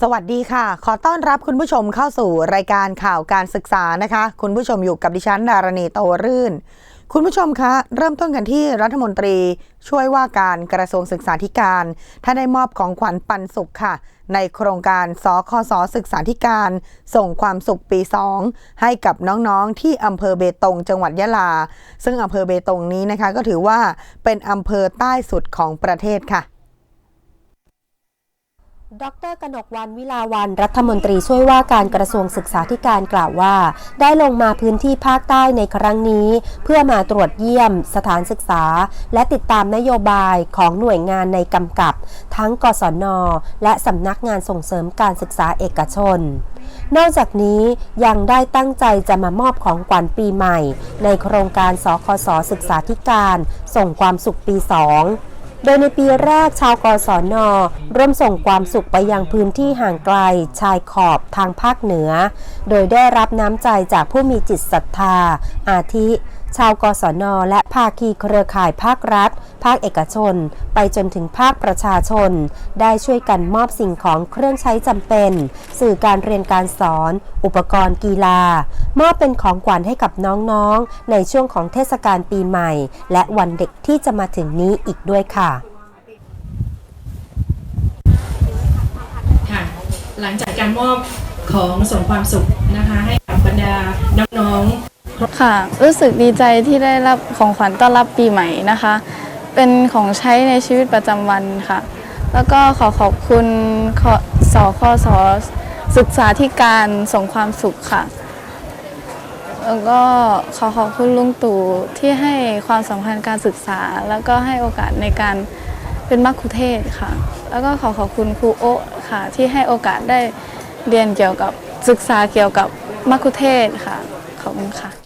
สวัสดีค่ะ ขอต้อนรับคุณผู้ชมเข้าสู่รายการข่าวการศึกษานะคะ คุณผู้ชมอยู่กับดิฉันดารณีโตรื่น คุณผู้ชมคะเริ่มต้นกันที่รัฐมนตรีช่วยว่าการกระทรวงศึกษาธิการท่านได้มอบของขวัญปันสุขค่ะ ในโครงการสคสศึกษาธิการ ส่งความสุขปี 2 ให้กับน้องๆที่อำเภอเบตงจังหวัดยะลา ซึ่งอำเภอเบตงนี้นะคะก็ถือว่าเป็นอำเภอใต้สุดของประเทศค่ะ ดรกนกวันวิลาวันรัฐมนตรีช่วยว่าการกระทรวงศึกษาธิการกล่าวว่า ได้ลงมาพื้นที่ภาคใต้ในครั้งนี้ เพื่อมาตรวจเยี่ยม สถานศึกษา และติดตามนโยบายของหน่วยงานในกำกับ ทั้งกศน และสำนักงานส่งเสริมการศึกษาเอกชน นอกจากนี้ยังได้ตั้งใจจะมามอบของขวัญปีใหม่ ในโครงการสคสศึกษาธิการ ส่งความสุขปี 2 โดยในปีแรกชาวกศนร่วมส่งความสุขไปยังพื้นที่ห่างไกล ชายขอบทางภาคเหนือ โดยได้รับน้ำใจจากผู้มีจิตศรัทธา อาทิ ชาวกศน และภาคีเครือข่ายภาครัฐ ภาคเอกชน ไปจนถึงภาคประชาชน ได้ช่วยกันมอบสิ่งของเครื่องใช้จำเป็น สื่อการเรียนการสอน อุปกรณ์กีฬา มอบเป็นของขวัญให้กับน้องๆ ในช่วงของเทศกาลปีใหม่ และวันเด็กที่จะมาถึงนี้อีกด้วยค่ะ ค่ะ หลังจากการมอบของส่งความสุขนะคะให้กับบรรดาน้องค่ะ รู้สึกดีใจที่ได้รับของขวัญต้อนรับปีใหม่นะคะ เป็นของใช้ในชีวิตประจำวันค่ะ แล้วก็ขอขอบคุณขอสคสศึกษาธิการส่งความสุขค่ะ แล้วก็ขอขอบคุณลุงตู่ที่ให้ความสำคัญการศึกษา แล้วก็ให้โอกาสในการเป็นมัคคุเทศก์ค่ะ แล้วก็ขอขอบคุณครูโอค่ะ ที่ให้โอกาสได้เรียนเกี่ยวกับศึกษาเกี่ยวกับมัคคุเทศก์ค่ะ ขอบคุณค่ะ